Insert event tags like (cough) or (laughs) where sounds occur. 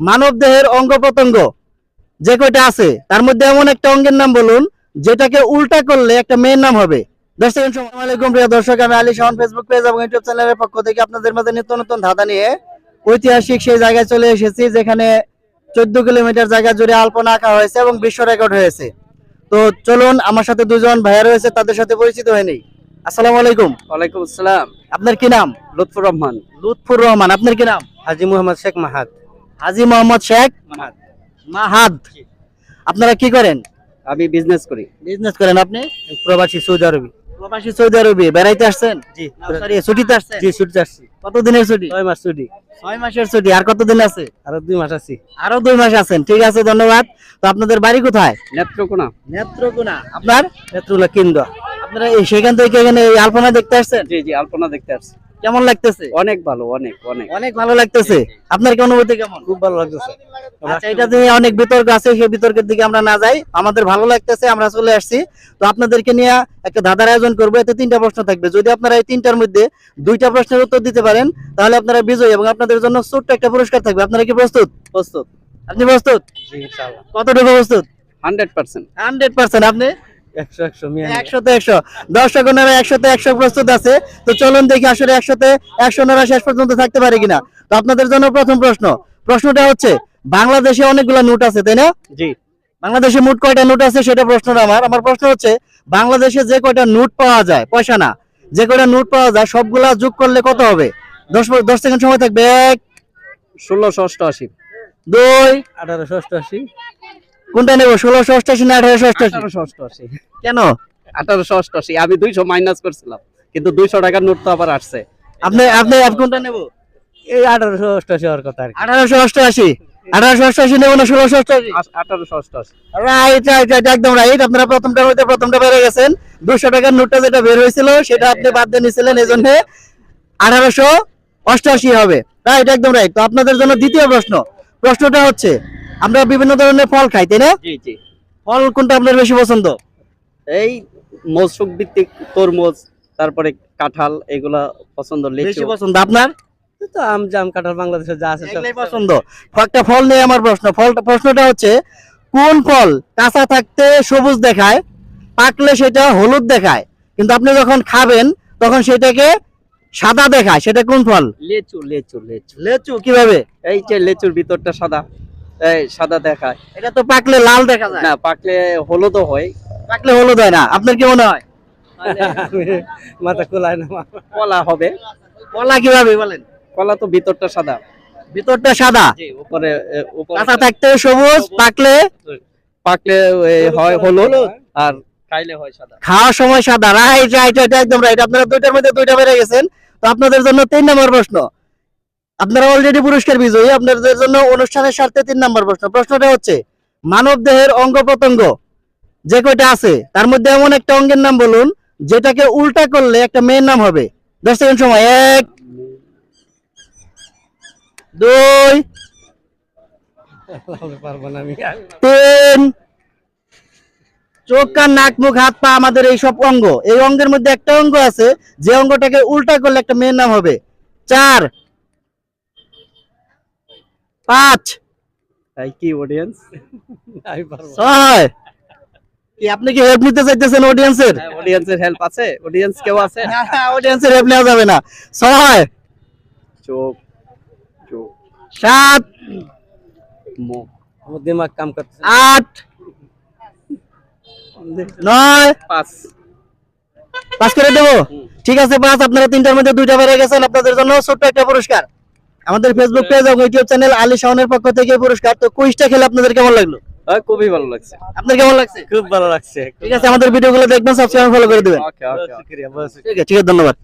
মানব দেহের অঙ্গ প্রত্যঙ্গ যে কয়টা আছে তার মধ্যে এমন একটা অঙ্গের নাম বলুন যেটাকে উল্টা করলে একটা মেয়ের নাম হবে। দশ সেকেন্ড সময়। আলাইকুম প্রিয় দর্শক আমি আলী শাহন ফেসবুক পেজ এবং ইউটিউব চ্যানেলের পক্ষ থেকে আপনাদের মাঝে নিত্য নতুন ধাঁধা নিয়ে ঐতিহাসিক সেই জায়গায় চলে এসেছি যেখানে চোদ্দ কিলোমিটার জায়গা জুড়ে আলপনা আঁকা হয়েছে এবং বিশ্ব রেকর্ড হয়েছে। তো চলুন আমার সাথে দুজন ভাইয়া রয়েছে তাদের সাথে পরিচিত হয়ে নেই। আসসালামু আলাইকুম। ওয়ালাইকুম আসসালাম। আপনার কি নাম? লুৎফুর রহমান। লুৎফুর রহমান আপনার কি নাম? হাজি মোহাম্মদ শেখ মাহাদ হাজি মোহাম্মদ শেখ মাহাদ। আপনারা কি করেন? আমি বিজনেস করি। বিজনেস করেন আপনি? প্রবাসী সৌদি আরবি। প্রবাসী সৌদি আরবে। বেড়াইতে আসছেন? জি। সরি ছুটিতে আসছেন? জি ছুটি আসছি। কতদিনের ছুটি? ছয় মাস ছুটি। ছয় মাসের ছুটি। আর কতদিন আছে? আরও দুই মাস আছি। আরও দুই মাস আছেন। ঠিক আছে ধন্যবাদ। তো আপনাদের বাড়ি কোথায়? নেত্রকোনা। নেত্রকোনা। আপনার? নেত্রকোনা কেন্দ্র আপনারা এই সেখান থেকে এখানে এই আলপনা দেখতে আসছেন? জি জি আলপনা দেখতে আসছি। কেমন লাগতেছে? অনেক ভালো অনেক অনেক। অনেক ভালো লাগতেছে? আপনার কি অনুভূতি কেমন? খুব ভালো লাগতেছে। আচ্ছা এটা নিয়ে অনেক বিতর্ক আছে সেই বিতর্কের দিকে আমরা না যাই। আমাদের ভালো লাগতেছে আমরা চলে আসছি। তো আপনাদেরকে নিয়ে একটা ধাঁধার আয়োজন করব। এতে তিনটা প্রশ্ন থাকবে। যদি আপনারা এই তিনটার মধ্যে দুইটা প্রশ্নের উত্তর দিতে পারেন তাহলে আপনারা বিজয়ী এবং আপনাদের জন্য ছোট্ট একটা পুরস্কার থাকবে। আপনারা কি প্রস্তুত? প্রস্তুত। আপনি প্রস্তুত? কতটুকু প্রস্তুত? Hundred percent. Hundred percent. আপনি? একশোতে একশো দর্শক ওনারা একশোতে একশো প্রস্তুত আছে। তো চলুন দেখি আসলে একশোতে একশো ওনারা শেষ পর্যন্ত থাকতে পারে কিনা। তো আপনাদের জন্য প্রথম প্রশ্ন। প্রশ্নটা হচ্ছে বাংলাদেশে অনেকগুলো নোট আছে তাই না? জি। বাংলাদেশে মোট কয়টা নোট আছে সেটা প্রশ্নটা আমার। আমার প্রশ্ন হচ্ছে বাংলাদেশে যে কয়টা নোট পাওয়া যায় পয়সা না যে কয়টা নোট পাওয়া যায় সবগুলা যোগ করলে কত হবে? দশ দশ সেকেন্ড সময় থাকবে এক ষোলোশো অষ্টআশি। দুই আঠারোশো অষ্টআশি। কোনটা নেব? ষোলোশো অষ্টাশি না আঠারোশো অষ্টাশি? অষ্টআশি কেন? আঠারোশো অষ্টআশি আমি দুইশো মাইনাস করছিলাম। কিন্তু দুইশো টাকার নোট তো আবার আসছে। আপনি আপনি কোনটা নেব? এই আঠারোশো অষ্টআশি হওয়ার কথা আর আঠারোশো অষ্টআশি আঠারোশো অষ্টআশি নেব না ষোলোশো অষ্টআশি আঠারোশো অষ্টআশি রাইট রাইট রাইট একদম রাইট আপনারা প্রথমটার মধ্যে প্রথমটা বেড়ে গেছেন। দুশো টাকার নোটটা যেটা বের হয়েছিল সেটা আপনি বাদ দিয়ে নিয়েছিলেন এই জন্য আঠারোশো অষ্টআশি হবে। রাইট একদম রাইট তো আপনাদের জন্য দ্বিতীয় প্রশ্ন। প্রশ্নটা হচ্ছে আমরা বিভিন্ন ধরনের ফল খাই তাই না? জি জি। ফল কোনটা আপনার বেশি পছন্দ? এই মৌসুম ভিত্তিক তরমুজ তারপরে কাঁঠাল এগুলা পছন্দ বেশি পছন্দ আপনার? তো আম জাম কাঁঠাল বাংলাদেশে যা আছে সব পছন্দ। একটা ফল নিয়ে আমার প্রশ্ন। ফলটা প্রশ্নটা হচ্ছে কোন ফল কাঁচা থাকতে সবুজ দেখায় পাকলে সেটা হলুদ দেখায়? কিন্তু আপনি যখন খাবেন তখন সেটাকে সাদা দেখায়। সেটা কোন ফল? লেচু লেচু লেচু। লেচু কীভাবে? এই যে লেচুর ভিতরটা সাদা। সাদা দেখায়। এটা তো পাকলে লাল দেখা যায়। না পাকলে হলুদও হয়। পাকলে হলুদ হয় না। আপনার কি মনে হয়? (laughs) মাথা কোলায় না কলা হবে। কলা কীভাবে বলেন? কলা তো ভিতরটা সাদা। ভিতরটা সাদা? উপরে কাঁচা থাকতে সবুজ পাকলে? পাকলে হয় হলুদ। আর খাইলে হয় সাদা। খাওয়ার সময় সাদা। রাইট রাইট রাইট একদম রাইট আপনারা দুইটার মধ্যে দুইটা বেড়ে গেছেন। তো আপনাদের জন্য তিন নম্বর প্রশ্ন। আপনারা অলরেডি পুরস্কার বিজয়ী, আপনাদের জন্য অনুষ্ঠানের স্বার্থে তিন নম্বর প্রশ্ন। প্রশ্নটা হচ্ছে, মানব দেহের অঙ্গ প্রত্যঙ্গ যে কয়টা আছে, তার মধ্যে এমন একটা অঙ্গের নাম বলুন, যেটাকে উল্টা করলে একটা মেয়ের নাম হবে। দশ সেকেন্ড সময়, এক, দুই, তিন, চোখ কান নাক, মুখ, হাত, পা আমাদের এই সব অঙ্গ। এই অঙ্গের মধ্যে একটা অঙ্গ আছে, যে অঙ্গটাকে উল্টা করলে একটা মেয়ের নাম হবে। চার পাঁচ। তাই কি অডিয়েন্স আমি পারব ছয়। কি আপনি কি হেল্প নিতে চাইতেছেন অডিয়েন্সের অডিয়েন্সের হেল্প আছে। অডিয়েন্স কেউ আছে? অডিয়েন্সের হেল্প নেওয়া যাবে না। ছয়। চোখ চোখ। সাত। মুখ। আমার দিমাগ কাম করছে আট। নয়। পাঁচ। পাস করে দেবো? ঠিক আছে পাঁচ। আপনারা তিনটার মধ্যে দুইটা বেড়ে গেছেন আপনাদের জন্য ছোট্ট একটা পুরস্কার। আমাদের ফেসবুক পেজ এবং ইউটিউব চ্যানেল আলি শাওনের পক্ষ থেকে পুরস্কার। তো কুইজটা খেলে আপনাদের কেমন লাগল? হ্যাঁ, খুবই ভালো লাগছে। আপনার কেমন লাগছে? খুব ভালো লাগছে। ঠিক আছে আমাদের ভিডিওগুলো দেখবেন সাবস্ক্রাইব ফলো করে দেবেন। ওকে ওকে ঠিক ঠিক আছে ধন্যবাদ।